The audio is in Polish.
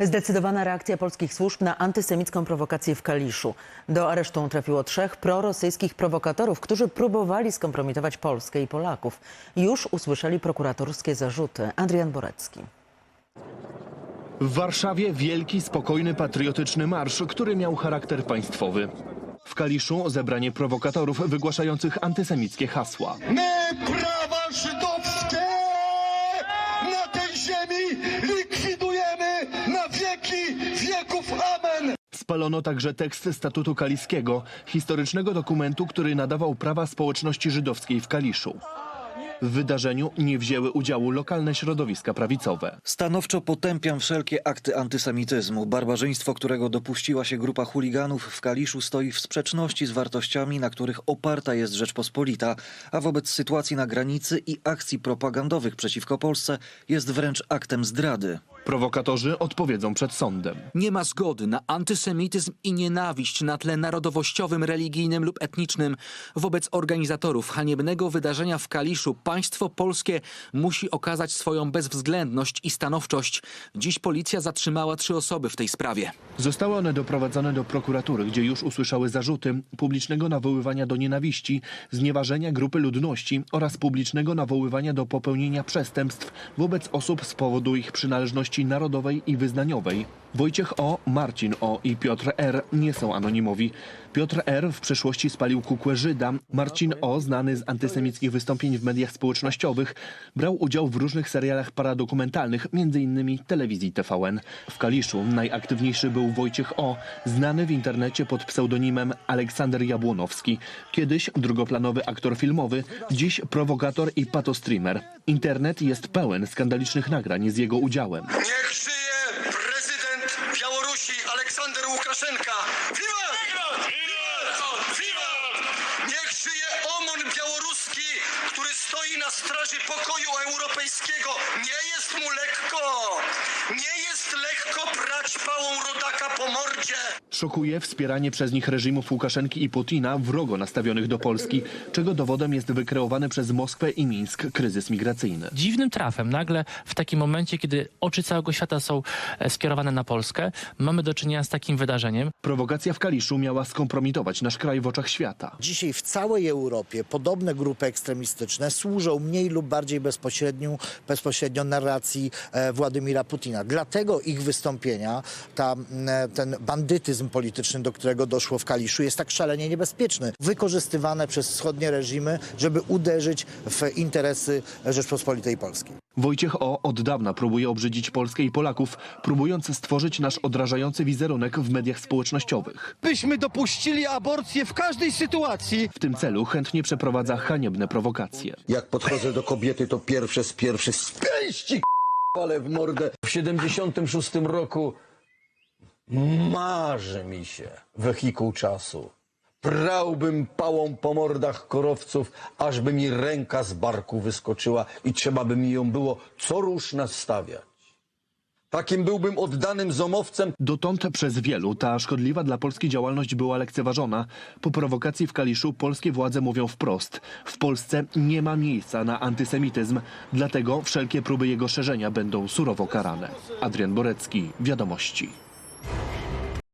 Zdecydowana reakcja polskich służb na antysemicką prowokację w Kaliszu. Do aresztu trafiło trzech prorosyjskich prowokatorów, którzy próbowali skompromitować Polskę i Polaków. Już usłyszeli prokuratorskie zarzuty. Adrian Borecki. W Warszawie wielki, spokojny, patriotyczny marsz, który miał charakter państwowy. W Kaliszu zebranie prowokatorów wygłaszających antysemickie hasła. My Spalono także tekst statutu kaliskiego, historycznego dokumentu, który nadawał prawa społeczności żydowskiej w Kaliszu. W wydarzeniu nie wzięły udziału lokalne środowiska prawicowe. Stanowczo potępiam wszelkie akty antysemityzmu. Barbarzyństwo, którego dopuściła się grupa chuliganów w Kaliszu stoi w sprzeczności z wartościami, na których oparta jest Rzeczpospolita, a wobec sytuacji na granicy i akcji propagandowych przeciwko Polsce jest wręcz aktem zdrady. Prowokatorzy odpowiedzą przed sądem. Nie ma zgody na antysemityzm i nienawiść na tle narodowościowym, religijnym lub etnicznym. Wobec organizatorów haniebnego wydarzenia w Kaliszu państwo polskie musi okazać swoją bezwzględność i stanowczość. Dziś policja zatrzymała trzy osoby w tej sprawie. Zostały one doprowadzone do prokuratury, gdzie już usłyszały zarzuty publicznego nawoływania do nienawiści, znieważenia grupy ludności oraz publicznego nawoływania do popełnienia przestępstw wobec osób z powodu ich przynależności narodowej i wyznaniowej. Wojciech O., Marcin O. i Piotr R. nie są anonimowi. Piotr R. w przeszłości spalił kukłę Żyda. Marcin O., znany z antysemickich wystąpień w mediach społecznościowych, brał udział w różnych serialach paradokumentalnych, m.in. telewizji TVN. W Kaliszu najaktywniejszy był Wojciech O., znany w internecie pod pseudonimem Aleksander Jabłonowski. Kiedyś drugoplanowy aktor filmowy, dziś prowokator i patostreamer. Internet jest pełen skandalicznych nagrań z jego udziałem. Niech żyje prezydent Białorusi Aleksander Łukaszenka. Wiwat! Wiwat! Wiwat! Niech żyje OMON białoruski, który stoi na straży pokoju europejskiego. Nie jest mu lekko. Nie jest lekko brać pałą rodaka po mordzie. Szokuje wspieranie przez nich reżimów Łukaszenki i Putina wrogo nastawionych do Polski, czego dowodem jest wykreowany przez Moskwę i Mińsk kryzys migracyjny. dziwnym trafem nagle w takim momencie, kiedy oczy całego świata są e, skierowane na Polskę, mamy do czynienia z takim wydarzeniem. Prowokacja w Kaliszu miała skompromitować nasz kraj w oczach świata. Dzisiaj w całej Europie podobne grupy ekstremistyczne służą mniej lub bardziej bezpośrednio, bezpośrednio narracji e, Władimira Putina. Dlatego ich wystąpienia, ta, e, ten bandytyzm polityczny, do którego doszło w Kaliszu, jest tak szalenie niebezpieczny. Wykorzystywane przez wschodnie reżimy, żeby uderzyć w interesy Rzeczpospolitej Polskiej. Wojciech O. od dawna próbuje obrzydzić Polskę i Polaków, próbując stworzyć nasz odrażający wizerunek w mediach społecznościowych. byśmy dopuścili aborcję w każdej sytuacji. W tym celu chętnie przeprowadza haniebne prowokacje. Jak podchodzę do kobiety, to pierwsze z pierwsze z pięści, ale w mordę. W 76 roku marzy mi się wehikuł czasu. Prałbym pałą po mordach korowców, ażby mi ręka z barku wyskoczyła i trzeba by mi ją było co rusz nastawiać. Takim byłbym oddanym zomowcem, Dotąd przez wielu ta szkodliwa dla Polski działalność była lekceważona. Po prowokacji w Kaliszu polskie władze mówią wprost. W Polsce nie ma miejsca na antysemityzm, dlatego wszelkie próby jego szerzenia będą surowo karane. Adrian Borecki, Wiadomości.